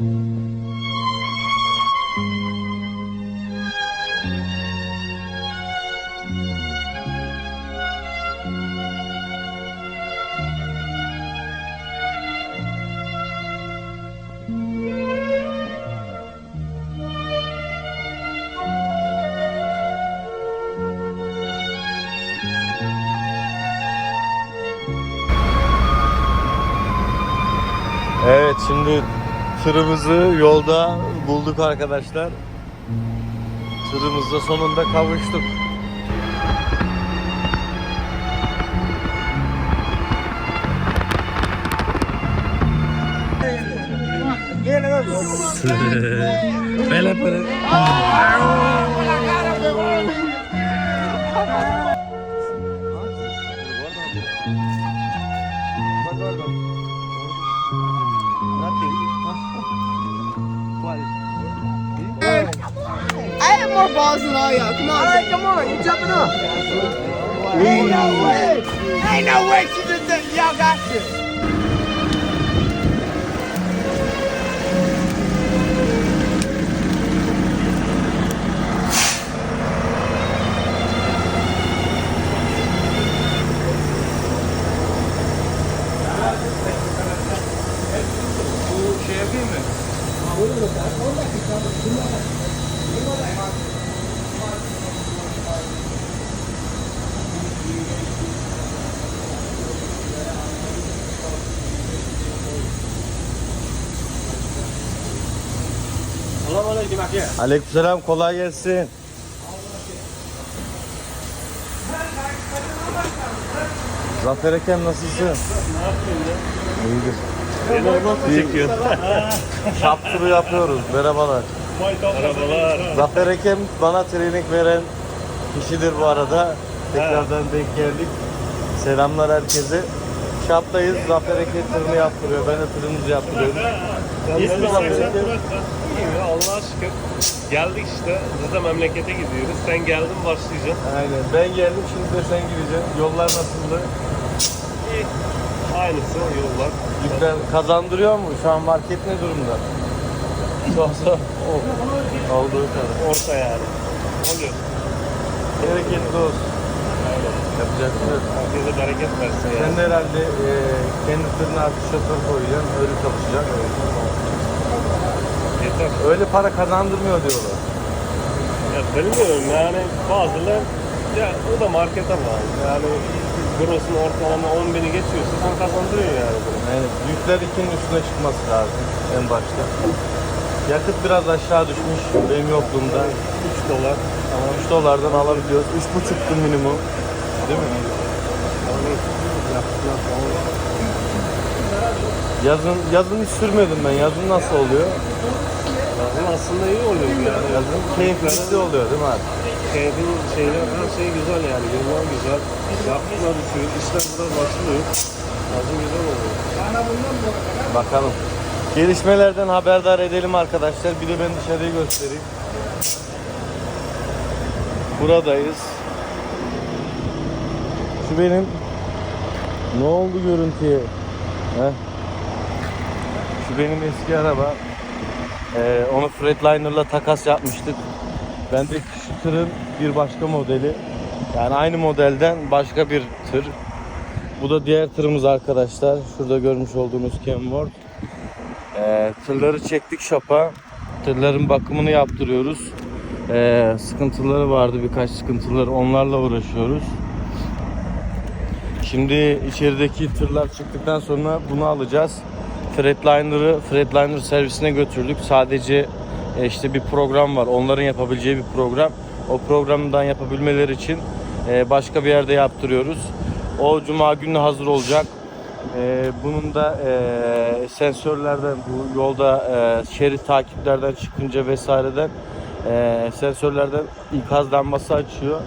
Evet tırımızı yolda bulduk arkadaşlar. Tırımızla sonunda kavuştuk. Böyle böyle. More balls than all y'all. Come on. All right, come on. You're jumping up. Ain't no way. Ain't no way she just said, y'all got this. Aleykümselam kolay gelsin. Zafer Ekem nasılsın? İyidir. çekiyor. Şap turu yapıyoruz. Merhabalar. Merhabalar. Zafer Ekem bana training veren kişidir bu arada. Tekrardan denk geldik. Selamlar herkese. Şaptayız. Zafer Ekem tırını yaptırıyor. Ben de tırımızı yaptırıyorum. İsmi Zafer Zafer Ekem. İyi Allah'a şükür. Geldik işte. Biz de memlekete gidiyoruz. Sen geldin başlayacaksın. Aynen. Ben geldim şimdi de sen gireceksin. Yollar nasıldı? İyi. Aynısı yollar. Yüklen kazandırıyor mu? Şu an market ne durumda? Soğusa olduğu kadar. Orta yani. Oluyor. Bereketli olsun. Yapacak bir şey. Herkese bereket versin Sen yani. de herhalde e, kendi tırına artık şoför koyacaksın. Öyle çalışacak. Yeter. Öyle para kazandırmıyor diyorlar. Ya bilmiyorum yani bazıları ya o da markete bağlı. Yani grosun ortalama 10 bini geçiyorsa sen kazandırıyorsun yani bunu. Yani yükler ikinin üstüne çıkması lazım en başta. Yakıt biraz aşağı düşmüş benim yokluğumda. 3 dolar. 3 dolardan alabiliyoruz. 3,5'tu minimum. Değil mi? Yazın yazın hiç sürmedim ben. Yazın nasıl oluyor? Yazın aslında iyi oluyor yani. Yazın keyifli oluyor değil mi abi? Keyfin şeyler her şey güzel yani. Yollar güzel. Yapma düşüyor. İşler burada başlıyor. Yazın güzel oluyor. Bakalım. Gelişmelerden haberdar edelim arkadaşlar. Bir de ben dışarıyı göstereyim. Buradayız. Şu benim ne oldu görüntüye? He? Şu benim eski araba. Ee, onu Freightliner takas yapmıştık. Ben de şu tırın bir başka modeli. Yani aynı modelden başka bir tır. Bu da diğer tırımız arkadaşlar. Şurada görmüş olduğunuz Kenworth. Ee, tırları çektik şapa. Tırların bakımını yaptırıyoruz. Ee, sıkıntıları vardı birkaç sıkıntıları onlarla uğraşıyoruz. Şimdi içerideki tırlar çıktıktan sonra bunu alacağız. Freightliner Freightliner servisine götürdük. Sadece e, işte bir program var. Onların yapabileceği bir program. O programdan yapabilmeleri için e, başka bir yerde yaptırıyoruz. O cuma günü hazır olacak. E, bunun da sensörlerden bu yolda şerit takiplerden çıkınca vesaireden sensörlerden ikaz lambası açıyor.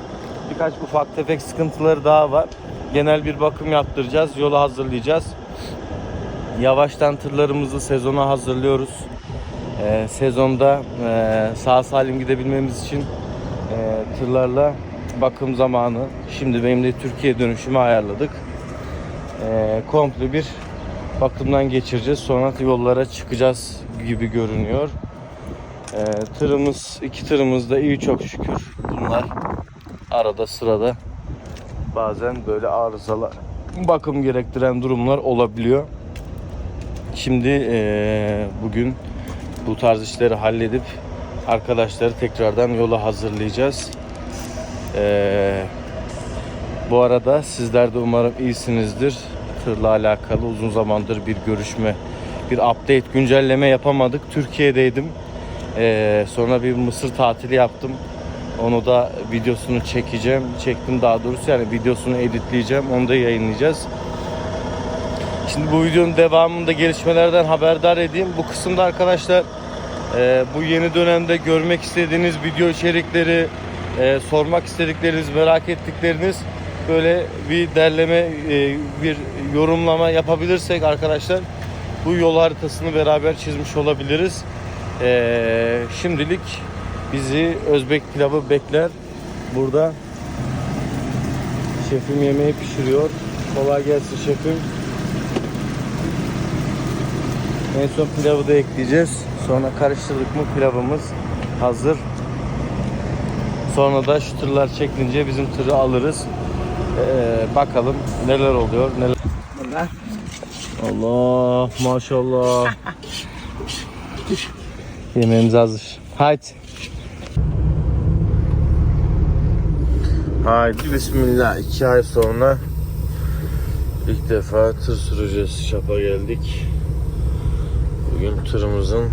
Birkaç ufak tefek sıkıntıları daha var. Genel bir bakım yaptıracağız. Yolu hazırlayacağız. Yavaştan tırlarımızı sezona hazırlıyoruz. Ee, sezonda e, sağ salim gidebilmemiz için e, tırlarla bakım zamanı. Şimdi benim de Türkiye dönüşümü ayarladık. E, komple bir bakımdan geçireceğiz. Sonra yollara çıkacağız gibi görünüyor. Ee, tırımız, iki tırımız da iyi çok şükür. Bunlar arada sırada bazen böyle arızalar, bakım gerektiren durumlar olabiliyor. Şimdi eee, bugün bu tarz işleri halledip arkadaşları tekrardan yola hazırlayacağız. Eee, bu arada sizler de umarım iyisinizdir. Tırla alakalı uzun zamandır bir görüşme, bir update, güncelleme yapamadık. Türkiye'deydim. Eee, sonra bir Mısır tatili yaptım. Onu da videosunu çekeceğim. Çektim daha doğrusu yani videosunu editleyeceğim. Onu da yayınlayacağız. Şimdi bu videonun devamında gelişmelerden haberdar edeyim. Bu kısımda arkadaşlar e, bu yeni dönemde görmek istediğiniz video içerikleri, e, sormak istedikleriniz, merak ettikleriniz böyle bir derleme, e, bir yorumlama yapabilirsek arkadaşlar bu yol haritasını beraber çizmiş olabiliriz. E, şimdilik bizi Özbek pilavı bekler. Burada şefim yemeği pişiriyor. Kolay gelsin şefim. En son pilavı da ekleyeceğiz. Sonra karıştırdık mı pilavımız hazır. Sonra da şu tırlar çekilince bizim tırı alırız. Ee, bakalım neler oluyor. Neler... Allah maşallah. Yemeğimiz hazır. Haydi. Haydi bismillah. İki ay sonra ilk defa tır süreceğiz. Şapa geldik. Bugün tırımızın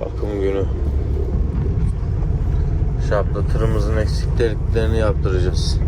bakım günü. Şapla tırımızın eksikliklerini yaptıracağız.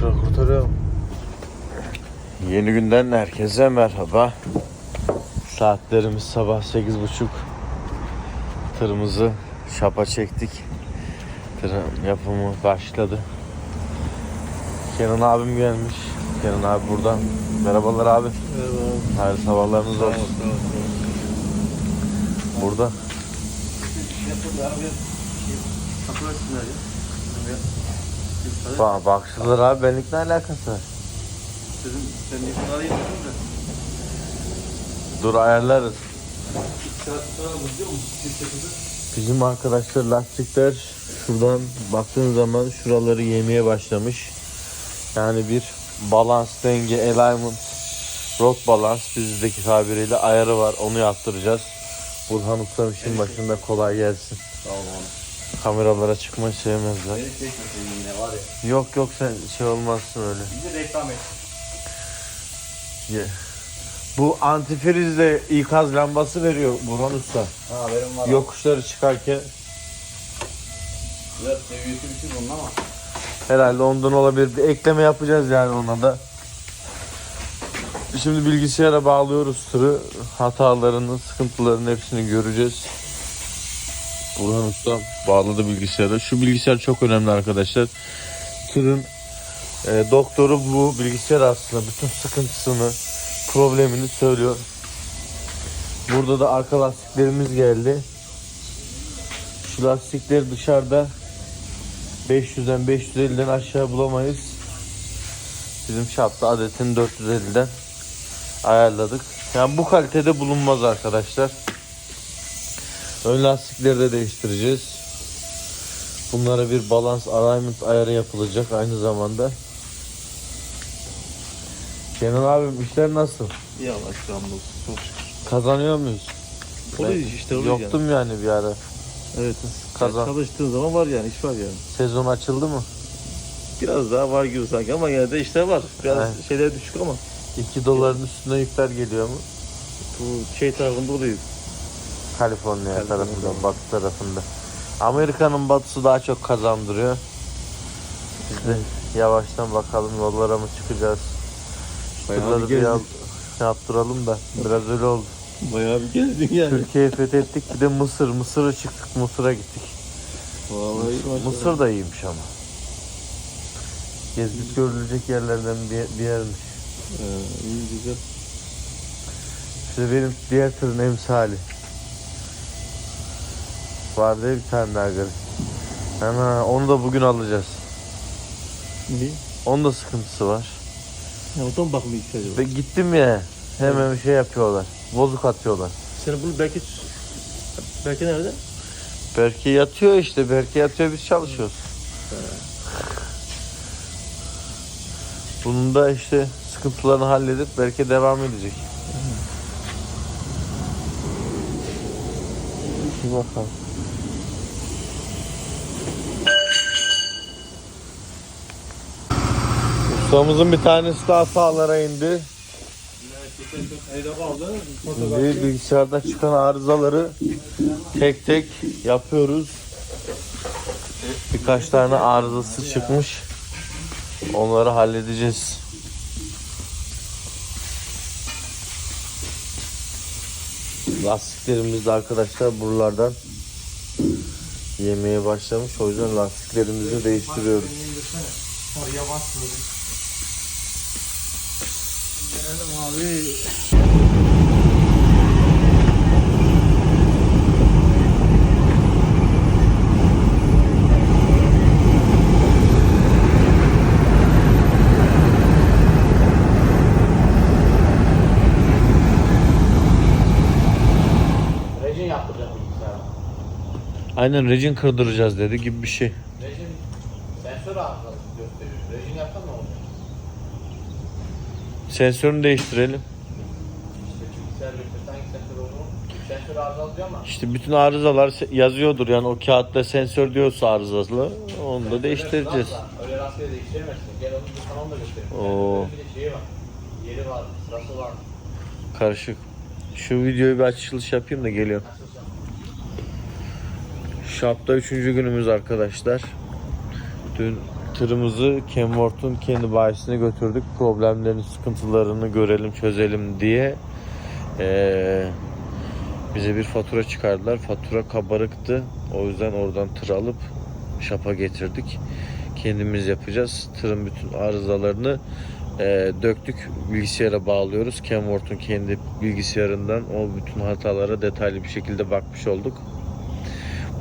Şurada kurtarıyorum. Yeni günden herkese merhaba. Saatlerimiz sabah 8.30. Tırımızı şapa çektik. Tırın yapımı başladı. Kenan abim gelmiş. Kenan abi buradan. Merhabalar abi. Merhaba. Hayırlı sabahlarınız olsun. Burada. Ba bakşılar abi benlik ne alakası var? Dur ayarlarız. Bizim arkadaşlar lastikler şuradan baktığın zaman şuraları yemeye başlamış. Yani bir balans, denge, alignment, rot balans bizdeki tabiriyle ayarı var. Onu yaptıracağız. Burhan Usta işin başında kolay gelsin. Kameralara çıkmayı sevmezler. Beni çekmesin yine var ya. Yok yok sen şey olmazsın öyle. Bizi reklam et. Ye. Bu antifrizle ikaz lambası veriyor Burhan Usta. Ha haberim var. Yokuşları çıkarken Biraz seviyesi bir şey bunun ama. herhalde ondan olabilir. Bir ekleme yapacağız yani ona da. Şimdi bilgisayara bağlıyoruz tırı. Hatalarını, sıkıntılarını hepsini göreceğiz. Burhan Usta bağladı bilgisayara. Şu bilgisayar çok önemli arkadaşlar. Tırın e, doktoru bu bilgisayar aslında bütün sıkıntısını, problemini söylüyor. Burada da arka lastiklerimiz geldi. Şu lastikleri dışarıda 500'den 550'den aşağı bulamayız. Bizim şapta adetini 450'den ayarladık. Yani bu kalitede bulunmaz arkadaşlar. Ön lastikleri de değiştireceğiz. Bunlara bir balans alignment ayarı yapılacak aynı zamanda. Kenan abim işler nasıl? İyi Allah bu. Çok şükür. Kazanıyor muyuz? Oluyor işte oluyor Yoktum yani bir ara. yani. Evet. Kazan. Çalıştığın zaman var yani iş var yani. Sezon açıldı mı? Biraz daha var gibi sanki ama yine de işte var. Biraz Evet. şeyler düşük ama. 2 doların üstüne yükler geliyor mu? Bu şey tarafında oluyor. Kaliforniya Kaliforniya. tarafında, batı tarafında. Amerika'nın batısı daha çok kazandırıyor. Biz de yavaştan bakalım yollara mı çıkacağız. Bayağı bir bir gezdik. yap- yaptıralım da biraz öyle oldu. Bayağı bir gezdin yani. Türkiye'yi fethettik. Bir de Mısır. Mısır'a çıktık. Mısır'a gittik. Vallahi maşallah. Mısır da iyiymiş ama. Gezip görülecek yerlerden bir, bir yermiş. Ee, iyi güzel. İşte benim diğer tırın emsali. Vardı ya bir tane daha garip. Ana onu da bugün alacağız. Ne? Onun da sıkıntısı var. Ya o da mı bakmıyor ki acaba? Ve gittim ya hemen bir şey yapıyorlar. Bozuk atıyorlar. Sen bunu belki... Belki nerede? Berke yatıyor işte. Berke yatıyor biz çalışıyoruz. Bunun da işte sıkıntılarını halledip belki devam edecek. Bir bakalım. Ustamızın bir tanesi daha sağlara indi. Şimdi bilgisayarda çıkan arızaları tek tek yapıyoruz. Birkaç tane arızası çıkmış. Onları halledeceğiz. Lastiklerimiz de arkadaşlar buralardan yemeye başlamış. O yüzden lastiklerimizi değiştiriyoruz. Rejin yaptıracağım bilgisayara. Aynen rejin kırdıracağız dedi gibi bir şey. Rejin sensör arızalı gösteriyor. Rejin yapsan ne olacak? Sensörünü değiştirelim. İşte bütün arızalar yazıyordur yani o kağıtta sensör diyorsa arızalı onu da değiştireceğiz. Öyle rastgele değiştiremezsin. Gel onu da göstereyim. Oo. Bir de şeyi var. Yeri var, sırası var. Karışık. Şu videoyu bir açılış yapayım da geliyorum. Shop'ta üçüncü günümüz arkadaşlar. Dün tırımızı Kenworth'un kendi bayisine götürdük. Problemlerini, sıkıntılarını görelim, çözelim diye. Ee, bize bir fatura çıkardılar. Fatura kabarıktı. O yüzden oradan tır alıp shop'a getirdik. Kendimiz yapacağız. Tırın bütün arızalarını e, döktük. Bilgisayara bağlıyoruz. Kenworth'un kendi bilgisayarından o bütün hatalara detaylı bir şekilde bakmış olduk.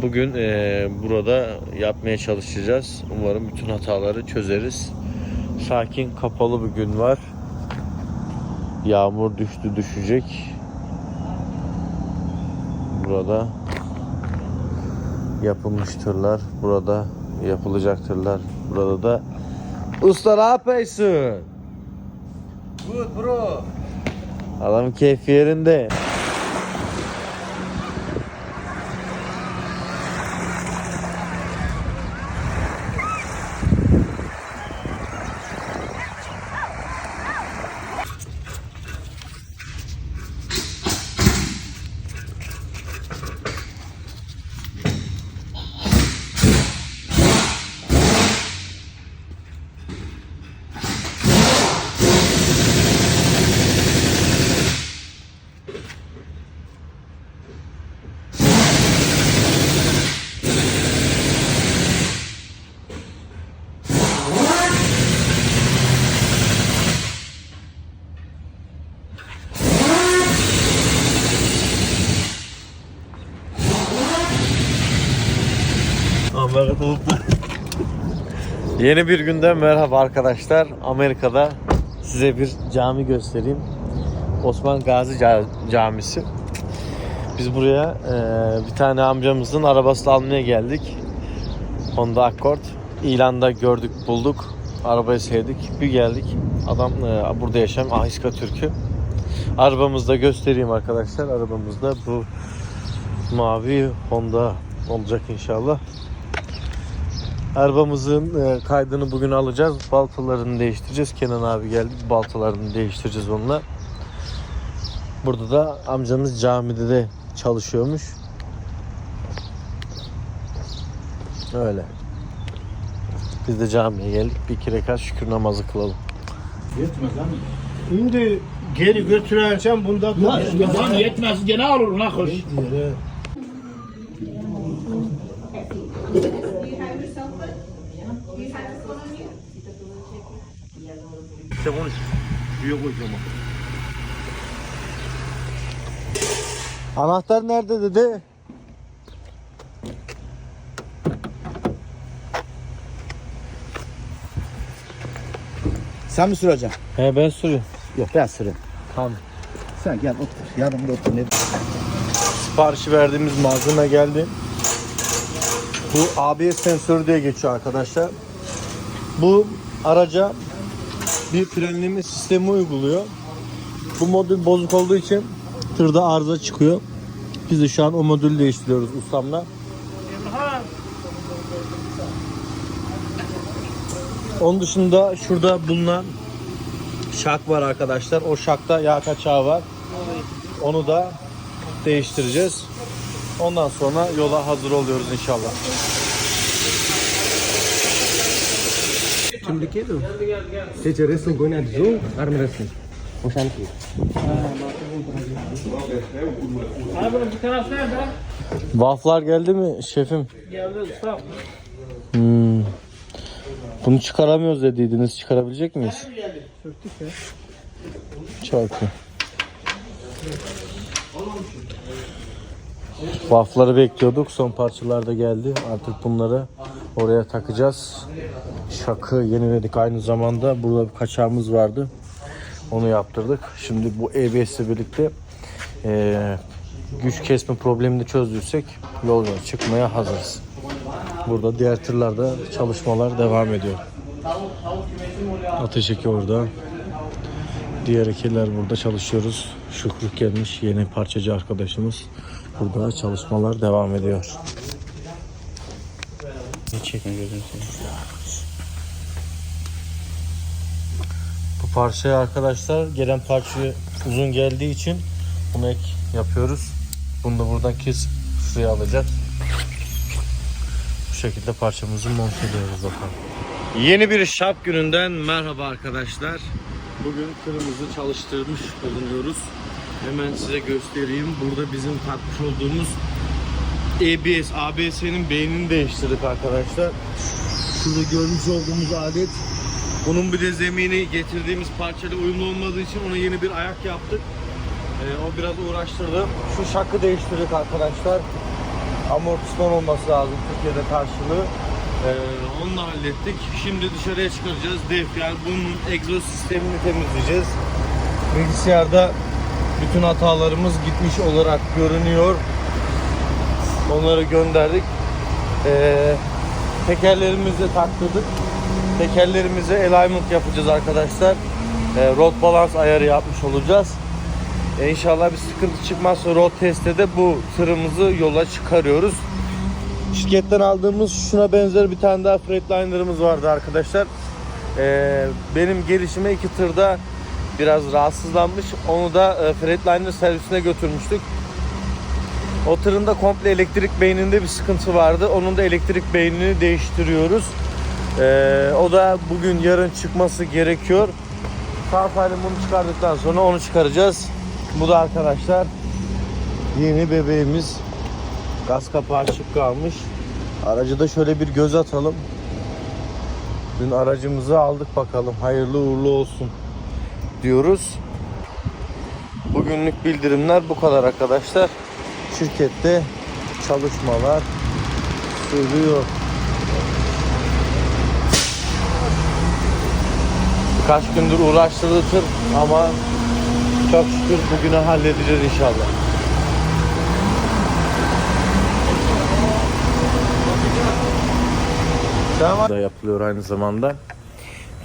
Bugün eee, burada yapmaya çalışacağız. Umarım bütün hataları çözeriz. Sakin, kapalı bir gün var. Yağmur düştü, düşecek. Burada yapılmış tırlar, burada yapılacak tırlar. Burada da Usta ne yapıyorsun? Good bro. Adam keyfi yerinde. Amerika'da unutma. Yeni bir günden merhaba arkadaşlar. Amerika'da size bir cami göstereyim. Osman Gazi Ca- Camisi. Biz buraya e, bir tane amcamızın arabasını almaya geldik. Honda Accord. İlanda gördük, bulduk. Arabayı sevdik. Bir geldik. Adam e, burada yaşayan Ahiska Türk'ü. Arabamızı da göstereyim arkadaşlar. Arabamızda bu mavi Honda olacak inşallah. Arabamızın e, kaydını bugün alacağız. Baltalarını değiştireceğiz. Kenan abi geldi. Baltalarını değiştireceğiz onunla. Burada da amcamız camide de çalışıyormuş. Öyle. Biz de camiye geldik. Bir iki rekat şükür namazı kılalım. Şimdi geri götüreceğim bunda ya yetmez gene alır ona koş. Telefonu suya koyacağım. Anahtar nerede dedi? Sen mi süreceksin? He ben sürüyorum. Yok ben süreyim. Tamam. Sen gel otur. Yanımda otur. Ne? Siparişi verdiğimiz malzeme geldi. Bu ABS sensörü diye geçiyor arkadaşlar. Bu araca bir frenleme sistemi uyguluyor. Bu modül bozuk olduğu için tırda arıza çıkıyor. Biz de şu an o modülü değiştiriyoruz ustamla. Onun dışında şurada bulunan şak var arkadaşlar. O şakta yağ kaçağı var. Onu da değiştireceğiz. Ondan sonra yola hazır oluyoruz inşallah. Seçe resim koyun zoom. Arm resim. Ki. Nerede? Vaflar geldi mi şefim? Geldi usta. Hmm. Bunu çıkaramıyoruz dediydiniz. Çıkarabilecek miyiz? Çok iyi. Vafları bekliyorduk. Son parçalar da geldi. Artık bunları oraya takacağız. Şakı yeniledik aynı zamanda. Burada bir kaçağımız vardı. Onu yaptırdık. Şimdi bu ABS ile birlikte eee, güç kesme problemini çözdüysek yola çıkmaya hazırız. Burada diğer tırlarda çalışmalar devam ediyor. Ateş eki orada. Diğer ekiler burada çalışıyoruz. Şükrü gelmiş yeni parçacı arkadaşımız. Burada çalışmalar devam ediyor. Ne çekme gözünü Bu parçaya arkadaşlar gelen parçayı uzun geldiği için bunu ek yapıyoruz. Bunu da buradan kesip şuraya alacağız. Bu şekilde parçamızı monte ediyoruz bakalım. Yeni bir şap gününden merhaba arkadaşlar. Bugün tırımızı çalıştırmış bulunuyoruz. Hemen size göstereyim. Burada bizim takmış olduğumuz ABS, ABS'nin beynini değiştirdik arkadaşlar. Şurada görmüş olduğumuz alet. Bunun bir de zemini getirdiğimiz parçayla uyumlu olmadığı için ona yeni bir ayak yaptık. Ee, o biraz uğraştırdı. Şu şakı değiştirdik arkadaşlar amortisman olması lazım Türkiye'de karşılığı. Ee, onu da hallettik. Şimdi dışarıya çıkaracağız. Def yani bunun egzoz sistemini temizleyeceğiz. Bilgisayarda bütün hatalarımız gitmiş olarak görünüyor. Onları gönderdik. Ee, tekerlerimizi taktırdık. Tekerlerimize alignment yapacağız arkadaşlar. Ee, road balance ayarı yapmış olacağız. E, İnşallah bir sıkıntı çıkmazsa road testte de bu tırımızı yola çıkarıyoruz. Şirketten aldığımız şuna benzer bir tane daha Freightliner''ımız vardı arkadaşlar. E, benim gelişime iki tırda biraz rahatsızlanmış. Onu da e, Freightliner servisine götürmüştük. O tırın da komple elektrik beyninde bir sıkıntı vardı. Onun da elektrik beynini değiştiriyoruz. E, o da bugün yarın çıkması gerekiyor. Salim bunu çıkardıktan sonra onu çıkaracağız. Bu da arkadaşlar yeni bebeğimiz. Gaz kapağı açık kalmış. Aracı da şöyle bir göz atalım. Dün aracımızı aldık bakalım. Hayırlı uğurlu olsun diyoruz. Bugünlük bildirimler bu kadar arkadaşlar. Şirkette çalışmalar sürüyor. Birkaç gündür uğraştırdı tır ama çok şükür bugüne halledeceğiz inşallah. da yapılıyor aynı zamanda.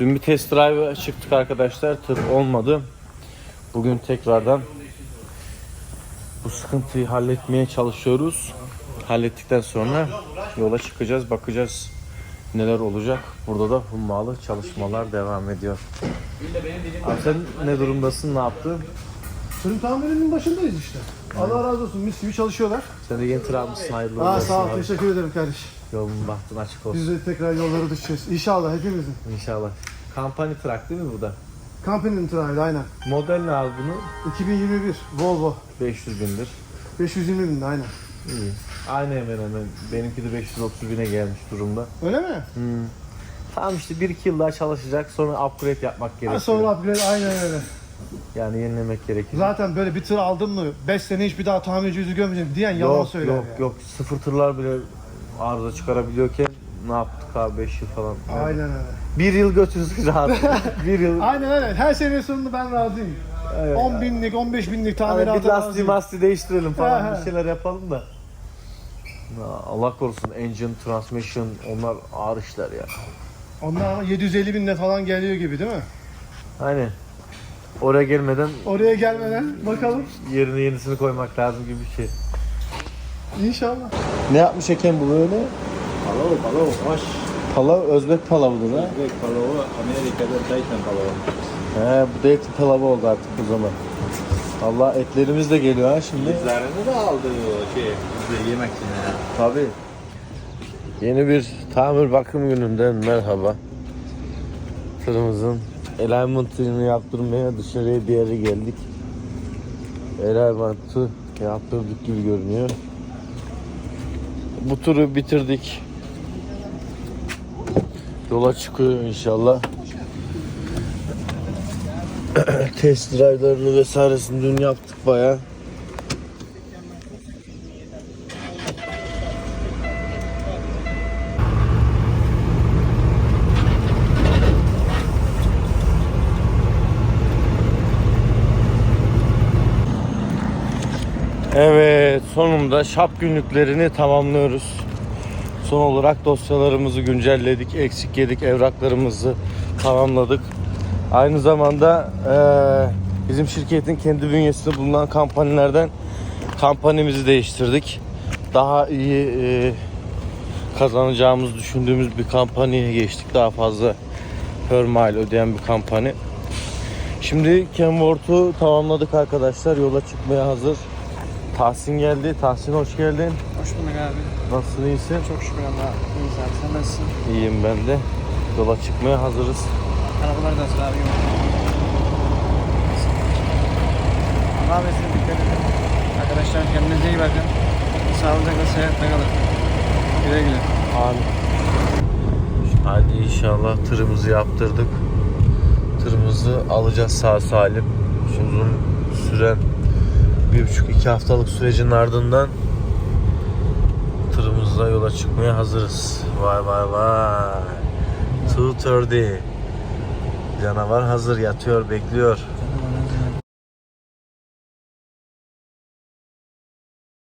Dün bir test drive çıktık arkadaşlar. Tır olmadı. Bugün tekrardan bu sıkıntıyı halletmeye çalışıyoruz. Hallettikten sonra yola çıkacağız, bakacağız neler olacak. Burada da hummalı çalışmalar devam ediyor. Abi sen ne durumdasın, ne yaptın? Tırın tamirinin başındayız işte. Allah razı olsun mis gibi çalışıyorlar. Sen de yeni tır almışsın, hayırlı Aa, olsun sağ ol abi. teşekkür ederim kardeş. Yolun bahtın açık olsun Biz de tekrar yollara düşeceğiz. İnşallah hepimizin. inşallah. Kampanya trak değil mi bu da? Company'nin tırıydı aynen. Model ne abi bunun? 2021 Volvo. 500 bindir. 520 binde aynen. İyi. Aynı hemen hemen. Benimki de 530 bine gelmiş durumda. Öyle mi? Tamam işte 1-2 yıl daha çalışacak sonra upgrade yapmak Ha, gerekiyor. sonra upgrade aynen öyle. Yani yenilemek gerekiyor. Zaten böyle bir tır aldın mı 5 sene hiçbir daha tamirci yüzü görmeyeceğim diyen yalan yok söyler yok ya. yok sıfır tırlar bile arıza çıkarabiliyorken ne yaptık abi 5 yıl falan. Aynen öyle. Bir yıl götürsün rahat. bir yıl. Aynen öyle. Her sene sonunda ben razıyım. Evet. 10 binlik, 15 binlik Hani tamirata bir lastiği mastiği değiştirelim He, falan bir şeyler yapalım da. Ya Allah korusun engine, transmission onlar ağır işler ya. Onlar ama 750 binle falan geliyor gibi değil mi? Hani oraya gelmeden Oraya gelmeden bakalım. yerine yenisini koymak lazım gibi bir şey. İnşallah. Ne yapmış Eken bu böyle? Palau, palau, hoş. Palav, Özbek palavıdır ha. Ve palau Amerika'da Titan palau. He bu da et palavı oldu artık o zaman. Allah etlerimiz de geliyor ha şimdi. Bizlerini de aldı o şey, bize yemek için ya. Tabii. Yeni bir tamir bakım gününden merhaba. Tırımızın alignment'ını yaptırmaya dışarıya bir yere geldik. Alignment'ı yaptırdık gibi görünüyor. Bu turu bitirdik. Yola çıkıyor inşallah. Test drive'larını vesairesini dün yaptık bayağı. Evet, sonunda şap günlüklerini tamamlıyoruz. Son olarak dosyalarımızı güncelledik, eksik yedik, evraklarımızı tamamladık. Aynı zamanda eee, bizim şirketin kendi bünyesinde bulunan kampanyalardan kampanyamızı değiştirdik. Daha iyi eee, kazanacağımızı düşündüğümüz bir kampanyaya geçtik. Daha fazla per mile ödeyen bir kampanya. Şimdi Kenworth'u tamamladık arkadaşlar. Yola çıkmaya hazır. Tahsin geldi. Tahsin hoş geldin. Hoş bulduk abi. Nasılsın iyisin? Çok şükür Allah'a. İyiyiz abi. Sen nasılsın? İyiyim ben de. Yola çıkmaya hazırız. Arabalar da hazır abi. Allah besine dikkat edin. Arkadaşlar kendinize iyi bakın. Sağlıcakla seyahatle kalın. Güle güle. Amin. Hadi inşallah tırımızı yaptırdık. Tırımızı alacağız sağ salim. Uzun süren bir buçuk iki haftalık sürecin ardından tırımızla yola çıkmaya hazırız. Vay vay vay. 230 Canavar hazır yatıyor bekliyor.